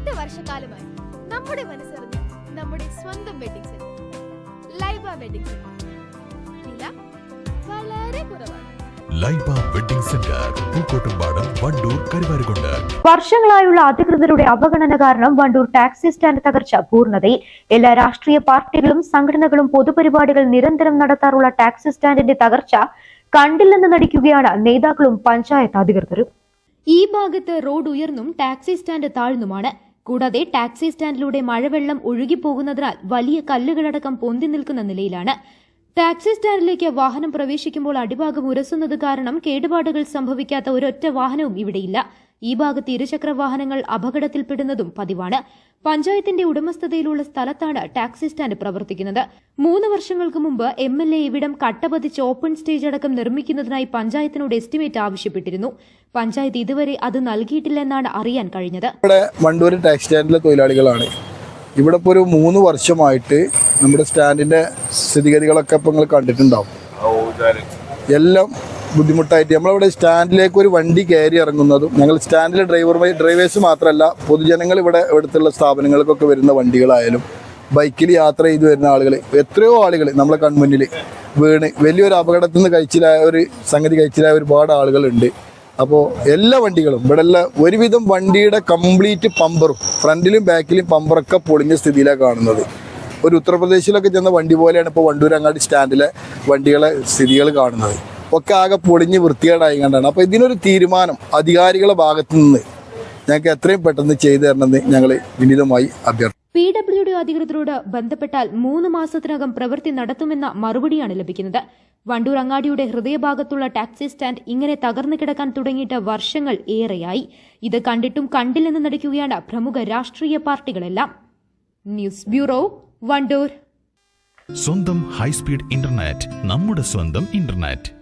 എട്ട് വർഷക്കാലമായി നമ്മുടെ മനസ്സറിഞ്ഞ നമ്മുടെ സ്വന്തം wedding centre Laiba wedding centre വില വളരെ കുറവാണ്. Laiba wedding centre Pookkottumpadam Wandoor Karuvarakundu. വർഷങ്ങളായുള്ള അധികൃതരുടെ അവഗണന കാരണം വണ്ടൂർ ടാക്സി സ്റ്റാൻഡ് തകർച്ച പൂർണതയിൽ. എല്ലാ രാഷ്ട്രീയ പാർട്ടികളും സംഘടനകളും പൊതുപരിപാടികൾ നിരന്തരം നടത്താറുള്ള ടാക്സി സ്റ്റാൻഡിന്റെ തകർച്ച കണ്ടില്ലെന്ന് നടിക്കുകയാണ് നേതാക്കളും പഞ്ചായത്ത് അധികൃതരും. ഈ ഭാഗത്ത് റോഡ് ഉയർന്നും ടാക്സി സ്റ്റാൻഡ് താഴ്ന്നുമാണ്. കൂടാതെ ടാക്സി സ്റ്റാൻഡിലൂടെ മഴവെള്ളം ഒഴുകിപ്പോകുന്നതിനാൽ വലിയ കല്ലുകളടക്കം പൊന്തി നിൽക്കുന്ന നിലയിലാണ്. ടാക്സി സ്റ്റാൻഡിലേക്ക് വാഹനം പ്രവേശിക്കുമ്പോൾ അടിഭാഗം ഉരസുന്നത് കാരണം കേടുപാടുകൾ സംഭവിക്കാത്ത ഒരൊറ്റ വാഹനവും ഇവിടെയില്ല. ഈ ഭാഗത്ത് ഇരുചക്ര വാഹനങ്ങൾ അപകടത്തിൽപ്പെടുന്നതും പതിവാണ്. പഞ്ചായത്തിന്റെ ഉടമസ്ഥതയിലുള്ള സ്ഥലത്താണ് ടാക്സി സ്റ്റാൻഡ് പ്രവർത്തിക്കുന്നത്. മൂന്ന് വർഷങ്ങൾക്ക് മുമ്പ് എം എൽ എ ഇവിടം കട്ടപതിച്ച് ഓപ്പൺ സ്റ്റേജ് അടക്കം നിർമ്മിക്കുന്നതിനായി പഞ്ചായത്തിനോട് എസ്റ്റിമേറ്റ് ആവശ്യപ്പെട്ടിരുന്നു. പഞ്ചായത്ത് ഇതുവരെ അത് നൽകിയിട്ടില്ലെന്നാണ് അറിയാൻ കഴിഞ്ഞത്. ഇവിടെ വണ്ടൂർ ടാക്സി സ്റ്റാൻഡിലെ തൊഴിലാളികളാണ്. ഇവിടെ ഇപ്പോൾ ഒരു മൂന്ന് വർഷമായിട്ട് നമ്മുടെ സ്റ്റാൻഡിന്റെ സ്ഥിതിഗതികളൊക്കെ ഇപ്പോൾ നിങ്ങൾ കണ്ടിട്ടുണ്ടാവും. എല്ലാം ബുദ്ധിമുട്ടായിട്ട് നമ്മളിവിടെ സ്റ്റാൻഡിലേക്ക് ഒരു വണ്ടി കയറി ഇറങ്ങുന്നതും ഞങ്ങൾ സ്റ്റാൻഡിലെ ഡ്രൈവർ ഡ്രൈവേഴ്സ് മാത്രമല്ല പൊതുജനങ്ങൾ ഇവിടെ ഇവിടുത്തെ സ്ഥാപനങ്ങൾക്കൊക്കെ വരുന്ന വണ്ടികളായാലും ബൈക്കിൽ യാത്ര ചെയ്തു വരുന്ന ആളുകൾ എത്രയോ ആളുകൾ നമ്മളെ കൺമുന്നിൽ വീണ്. വലിയൊരു അപകടത്തിൽ നിന്ന് കഴിച്ചിലായ ഒരു സംഗതി കഴിച്ചിലായ ഒരുപാട് ആളുകളുണ്ട്. അപ്പോൾ എല്ലാ വണ്ടികളും ഇവിടെ എല്ലാ ഒരുവിധം വണ്ടിയുടെ കംപ്ലീറ്റ് പമ്പറും ഫ്രണ്ടിലും ബാക്കിലും പമ്പറൊക്കെ പൊളിഞ്ഞ സ്ഥിതിയിലാണ് കാണുന്നത്. ഒരു ഉത്തർപ്രദേശിലൊക്കെ ചെന്ന വണ്ടി പോലെയാണ് ഇപ്പോൾ വണ്ടൂരങ്ങാടി സ്റ്റാൻഡിലെ വണ്ടികളെ സ്ഥിതികൾ കാണുന്നത്. ഒക്കെ ആകെ പൊളിഞ്ഞ് വൃത്തികേടായി കണ്ടാണ്. അപ്പോൾ ഇതിനൊരു തീരുമാനം അധികാരികളുടെ ഭാഗത്തു നിന്ന് ഞങ്ങൾക്ക് എത്രയും പെട്ടെന്ന് ചെയ്തു തരണമെന്ന് ഞങ്ങൾ വിനീതമായി അഭ്യർത്ഥിക്കുന്നു. പി ഡബ്ല്യു ഡി അധികൃതരോട് ബന്ധപ്പെട്ടാൽ മൂന്ന് മാസത്തിനകം പ്രവൃത്തി നടത്തുമെന്ന മറുപടിയാണ് ലഭിക്കുന്നത്. വണ്ടൂർ അങ്ങാടിയുടെ ഹൃദയഭാഗത്തുള്ള ടാക്സി സ്റ്റാൻഡ് ഇങ്ങനെ തകർന്നു കിടക്കാൻ തുടങ്ങിയിട്ട് വർഷങ്ങൾ ഏറെയായി. ഇത് കണ്ടിട്ടും കണ്ടില്ലെന്ന് നടിക്കുകയാണ് പ്രമുഖ രാഷ്ട്രീയ പാർട്ടികളെല്ലാം. News bureau Wandoor. സ്വന്തം ഹൈസ്പീഡ് ഇന്റർനെറ്റ് നമ്മുടെ സ്വന്തം ഇന്റർനെറ്റ്.